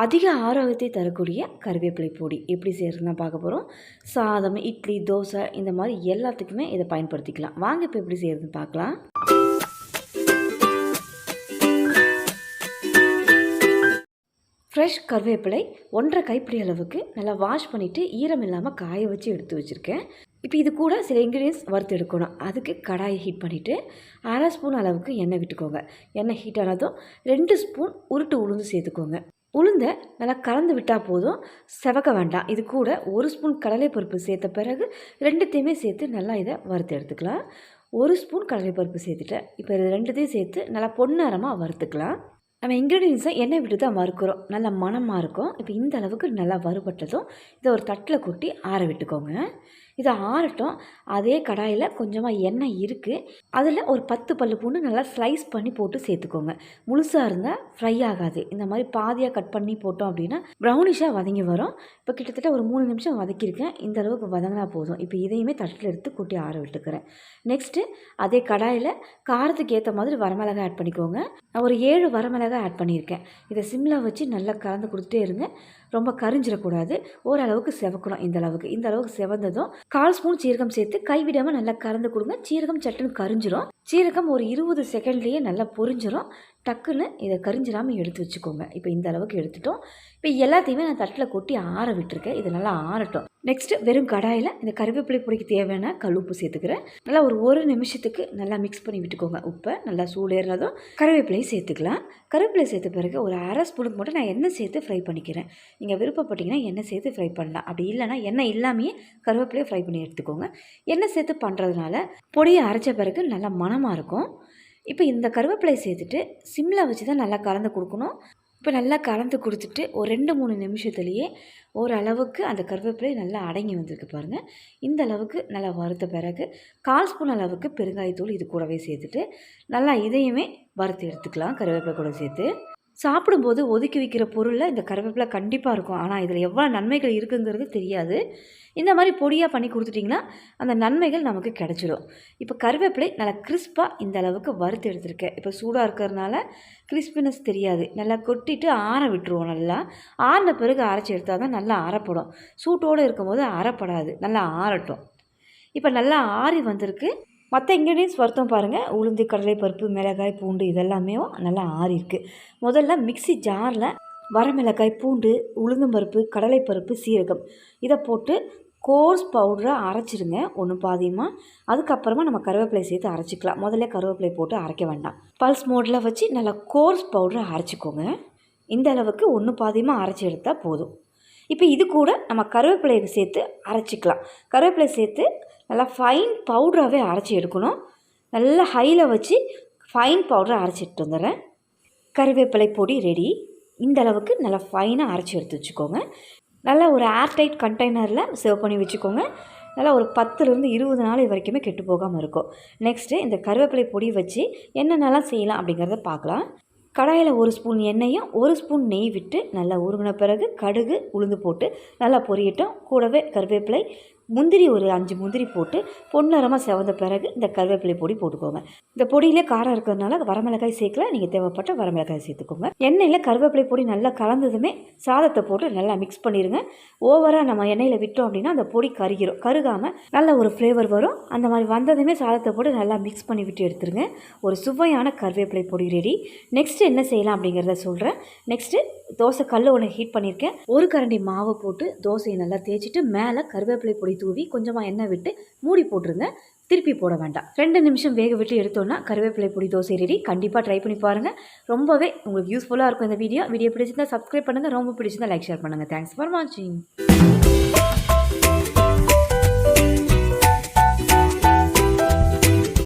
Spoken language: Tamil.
அதிக ஆரோக்கியத்தை தரக்கூடிய கருவேப்பிலை பொடி எப்படி செய்கிறதுனா பார்க்க போகிறோம் சாதம் இட்லி தோசை இந்த மாதிரி எல்லாத்துக்குமே இதை பயன்படுத்திக்கலாம். வாங்க இப்போ எப்படி செய்கிறதுன்னு பார்க்கலாம். ஃப்ரெஷ் கருவேப்பிலை ஒன்றரை கைப்பிடி அளவுக்கு நல்லா வாஷ் பண்ணிவிட்டு ஈரம் இல்லாமல் காய வச்சு எடுத்து வச்சுருக்கேன். இப்போ இது கூட சில இன்க்ரீடியன்ஸ் வறுத்து எடுக்கணும். அதுக்கு கடாயை ஹீட் பண்ணிவிட்டு அரை ஸ்பூன் அளவுக்கு எண்ணெய் விட்டுக்கோங்க. எண்ணெய் ஹீட் ஆனதும் ரெண்டு ஸ்பூன் உருட்டு உளுந்து சேர்த்துக்கோங்க. உளுந்தை நல்லா கலந்து விட்டால் போதும். செவக்க வேண்டாம். இது கூட ஒரு ஸ்பூன் கடலைப்பருப்பு சேர்த்த பிறகு ரெண்டுத்தையுமே சேர்த்து நல்லா இதை வறுத்து எடுத்துக்கலாம். ஒரு ஸ்பூன் கடலைப்பருப்பு சேர்த்துட்டேன் இப்போ இது ரெண்டுத்தையும் சேர்த்து நல்லா பொன்னரமாக வறுத்துக்கலாம். நம்ம இன்க்ரீடியன்ஸை எண்ணெய் விட்டு தான் வறுக்கிறோம். நல்லா மணமாக இருக்கும். இப்போ இந்த அளவுக்கு நல்லா வறுபட்டதும் இதை ஒரு தட்டில் கொட்டி ஆற விட்டுக்கோங்க. இதை ஆறட்டும் அதே கடாயில் கொஞ்சமாக எண்ணெய் இருக்குது அதில் ஒரு பத்து பல்லு பூண்டு நல்லா ஸ்லைஸ் பண்ணி போட்டு சேர்த்துக்கோங்க. முழுசாக இருந்தால் ஃப்ரை ஆகாது. இந்த மாதிரி பாதியாக கட் பண்ணி போட்டோம் அப்படின்னா ப்ரௌனிஷாக வதங்கி வரும். இப்போ கிட்டத்தட்ட ஒரு மூணு நிமிஷம் வதக்கியிருக்கேன் இந்த அளவுக்கு வதங்கினா போதும். இப்போ இதையுமே தட்டில் எடுத்து கூட்டி ஆற விட்டுக்கிறேன். நெக்ஸ்ட்டு அதே கடாயில் காரத்துக்கு ஏற்ற மாதிரி வரமிளகாய் ஆட் பண்ணிக்கோங்க. நான் ஒரு ஏழு வரமிளகாய் ஆட் பண்ணியிருக்கேன். இதை சிம்மில் வச்சு நல்லா கலந்து கொடுத்துட்டே இருங்க. ரொம்ப கரிஞ்சிடக்கூடாது. ஓரளவுக்கு செவக்கணும் இந்த அளவுக்கு. இந்த அளவுக்கு செவந்ததும் கால் ஸ்பூன் சீரகம் சேர்த்து கைவிடாமல் நல்லா கலந்து கொடுங்க. சீரகம் சட்டுன்னு கரிஞ்சிரும். சீரகம் ஒரு இருபது செகண்ட்லேயே நல்லா பொரிஞ்சிரும். டக்குன்னு இதை கரிஞ்சிடாமல் எடுத்து வச்சுக்கோங்க. இப்போ இந்த அளவுக்கு எடுத்துட்டோம். இப்போ எல்லாத்தையுமே நான் தட்டில் கொட்டி ஆற விட்டுருக்கேன். இது நல்லா ஆறட்டும். நெக்ஸ்ட்டு வெறும் கடாயில் இந்த கருவேப்பிலை பொடிக்கு தேவையான கல் உப்பு சேர்த்துக்கிறேன். நல்லா ஒரு ஒரு நிமிஷத்துக்கு நல்லா மிக்ஸ் பண்ணி விட்டுக்கோங்க. உப்பை நல்லா சூடேறினதும் கருவேப்பிலையும் சேர்த்துக்கலாம். கருவேப்பிலை சேர்த்த பிறகு ஒரு அரை ஸ்பூனுக்கு மட்டும் நான் எண்ணெய் சேர்த்து ஃப்ரை பண்ணிக்கிறேன். நீங்கள் விருப்பப்பட்டீங்கன்னா எண்ணெய் சேர்த்து ஃப்ரை பண்ணலாம். அப்படி இல்லைனா எண்ணெய் இல்லாமையே கருவேப்பிலையை ஃப்ரை பண்ணி எடுத்துக்கோங்க. எண்ணெய் சேர்த்து பண்ணுறதுனால பொடியை அரைச்ச பிறகு நல்லா மணமாக இருக்கும். இப்போ இந்த கருவேப்பிலையை சேர்த்துட்டு சிம்மில் வச்சு தான் நல்லா கலந்து கொடுக்கணும். இப்போ நல்லா கலந்து கொடுத்துட்டு ஒரு ரெண்டு மூணு நிமிஷத்துலேயே ஓரளவுக்கு அந்த கருவேப்பிலை நல்லா அடங்கி வந்திருக்கு பாருங்கள் இந்த அளவுக்கு நல்லா வறுத்த பிறகு கால் ஸ்பூன் அளவுக்கு பெருங்காயத்தூள் இது கூடவே சேர்த்துட்டு நல்லா இதையுமே வறுத்து எடுத்துக்கலாம். கருவேப்பிலை கூட சேர்த்து. சாப்பிடும்போது ஒதுக்கி வைக்கிற பொருளில் இந்த கருவேப்பிலை கண்டிப்பாக இருக்கும். ஆனால் இதில் எவ்வளோ நன்மைகள் இருக்குங்கிறது தெரியாது. இந்த மாதிரி பொடியாக பண்ணி கொடுத்துட்டிங்கன்னா அந்த நன்மைகள் நமக்கு கிடச்சிடும் இப்போ கருவேப்பிலை நல்லா கிறிஸ்பாக இந்த அளவுக்கு வறுத்து எடுத்திருக்கேன். இப்போ சூடாக இருக்கிறதுனால கிறிஸ்பினஸ் தெரியாது. நல்லா கொட்டிட்டு ஆற விட்டுருவோம் நல்லா. ஆறின பிறகு அரைச்சி எடுத்தால் தான் நல்லா அரைப்படும். சூட்டோடு இருக்கும்போது அரைப்படாது. நல்லா ஆறட்டும். இப்போ நல்லா ஆறி வந்திருக்கு. மற்ற இன்க்ரீடியன்ஸ் வருத்தம் பாருங்கள் உளுந்து கடலை பருப்பு மிளகாய் பூண்டு இதெல்லாமே நல்லா ஆறியிருக்கு முதல்ல மிக்சி ஜாரில் வரமிளகாய் பூண்டு உளுந்தம்பருப்பு கடலைப்பருப்பு சீரகம் இதை போட்டு கோர்ஸ் பவுடரை அரைச்சிடுங்க ஒன்று பாதியமாக அதுக்கப்புறமா நம்ம கருவேப்பிலை சேர்த்து அரைச்சிக்கலாம். முதல்ல கருவேப்பிலை போட்டு அரைக்க வேண்டாம். பல்ஸ் மோடில் வச்சு நல்லா கோர்ஸ் பவுடரை அரைச்சிக்கோங்க. இந்த அளவுக்கு ஒன்று பாதியமாக அரைச்சி எடுத்தால் போதும். இப்போ இது கூட நம்ம கருவேப்பிலையை சேர்த்து அரைச்சிக்கலாம். கருவேப்பிலை சேர்த்து நல்லா ஃபைன் பவுடராகவே அரைச்சி எடுக்கணும். நல்லா ஹையில் வச்சு ஃபைன் பவுடரை அரைச்சிட்டு வந்துடுறேன். கருவேப்பிலை பொடி ரெடி இந்த அளவுக்கு நல்லா ஃபைனாக அரைச்சி எடுத்து வச்சுக்கோங்க. நல்லா ஒரு ஏர்டைட் கண்டெய்னரில் சேவ் பண்ணி வச்சுக்கோங்க. நல்லா ஒரு பத்துலேருந்து இருபது நாள் வரைக்குமே கெட்டு போகாமல் இருக்கும். நெக்ஸ்ட்டு இந்த கருவேப்பிலை பொடி வச்சு என்னென்னலாம் செய்யலாம் அப்படிங்கிறத பார்க்கலாம். கடாயில் ஒரு ஸ்பூன் எண்ணெயும் ஒரு ஸ்பூன் நெய் விட்டு நல்லா ஊறுகின பிறகு கடுகு உளுந்து போட்டு நல்லா பொரியட்டும். கூடவே கருவேப்பிலை முந்திரி ஒரு அஞ்சு முந்திரி போட்டு பொன்னரமாக செவந்த பிறகு இந்த கருவேப்பிலை பொடி போட்டுக்கோங்க. இந்த பொடியிலே காரம் இருக்கிறதுனால வரமிளகாய் சேர்க்கல. நீங்கள் தேவைப்பட்ட வரமிளகாய் சேர்த்துக்கோங்க. எண்ணெயில் கருவேப்பிலை பொடி நல்லா கலந்ததுமே சாதத்தை போட்டு நல்லா மிக்ஸ் பண்ணிடுங்க ஓவராக நம்ம எண்ணெயில் விட்டோம் அப்படின்னா அந்த பொடி கருகிறோம் கருகாமல் நல்ல ஒரு ஃப்ளேவர் வரும். அந்த மாதிரி வந்ததுமே சாதத்தை போட்டு நல்லா மிக்ஸ் பண்ணி விட்டு எடுத்துருங்க. ஒரு சுவையான கருவேப்பிலை பொடி ரெடி நெக்ஸ்ட்டு என்ன செய்யலாம் அப்படிங்கிறத சொல்கிறேன் நெக்ஸ்ட்டு தோசை கல் ஒன்று ஹீட் பண்ணியிருக்கேன் ஒரு கரண்டி மாவை போட்டு தோசையை நல்லா தேய்ச்சிட்டு மேலே கருவேப்பிலை பொடி தூவி கொஞ்சமாக எண்ணெய் விட்டு மூடி போட்டுருங்க. திருப்பி போட வேண்டாம். ரெண்டு நிமிஷம் வேக விட்டு எடுத்தோன்னா கருவேப்பிலை பொடி தோசை ரெடி கண்டிப்பாக ட்ரை பண்ணி பாருங்கள் ரொம்பவே உங்களுக்கு யூஸ்ஃபுல்லாக இருக்கும் இந்த வீடியோ வீடியோ பிடிச்சிருந்தா சப்ஸ்கிரைப் பண்ணுங்கள் ரொம்ப பிடிச்சிருந்தா லைக் ஷேர் பண்ணுங்கள் தேங்க்ஸ் ஃபார் வாட்சிங்